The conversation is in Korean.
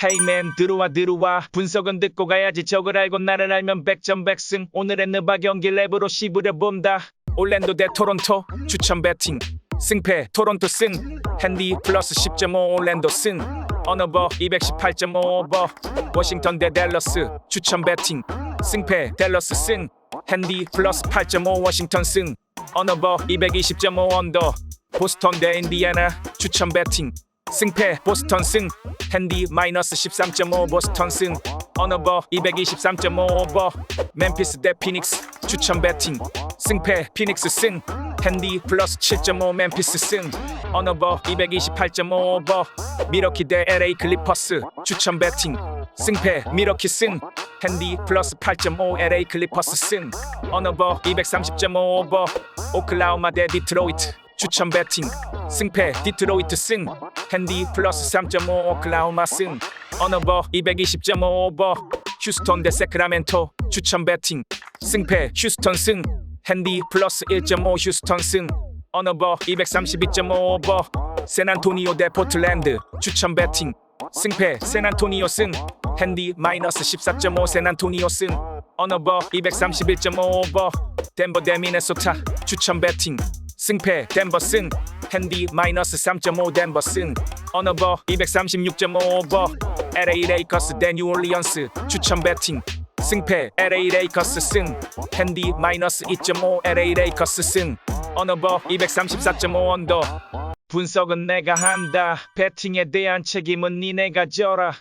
헤이맨 들어와 들어와. 분석은 듣고 가야지. 적을 알고 나를 알면 백전백승. 오늘의 느바 경기 랩으로 씹으려 본다. 올랜도 대 토론토 추천 배팅. 승패 토론토 승. 핸디 플러스 10.5 올랜도 승. 어너버 218.5 오버. 워싱턴 대 댈러스 추천 배팅. 승패 댈러스 승. 핸디 플러스 8.5 워싱턴 승. 어너버 220.5 언더. 보스턴 대 인디애나 추천 배팅 승패 보스턴 승. 핸디 마이너스 13.5 보스턴 승. 어너버 223.5 오버. 멤피스 대 피닉스 추천 배팅. 승패 피닉스 승. 핸디 플러스 7.5 멤피스 승. 어너버 228.5 오버. 미러키 대 LA 클리퍼스 추천 배팅. 승패 미러키 승. 핸디 플러스 8.5 LA 클리퍼스 승. 어너버 230.5 오버. 오클라호마 대 디트로이트 추천 배팅. 승패 디트로이트 승 핸디 플러스 3.5 오클라호마 승 어너버 220.5 오버. 휴스턴 대 세크라멘토. 추천 배팅. 승패 휴스턴 승. 핸디 플러스 1.5 휴스턴 승. 어너버 232.5 오버. 샌안토니오 대 포틀랜드. 추천 배팅. 승패 샌안토니오 승. 핸디 마이너스 14.5 샌안토니오 승. 어너버 231.5 오버. 덴버 대 미네소타. 추천 배팅 승패 덴버 승. 핸디 마이너스 3.5 덴버 승. 어너버 236.5 오버. LA 레이커스 대 뉴올리언스. 추천 배팅. 승패 LA 레이커스 승. 핸디 마이너스 2.5 LA 레이커스 승. 어너버 234.5 언더. 분석은 내가 한다. 배팅에 대한 책임은 니네가 져라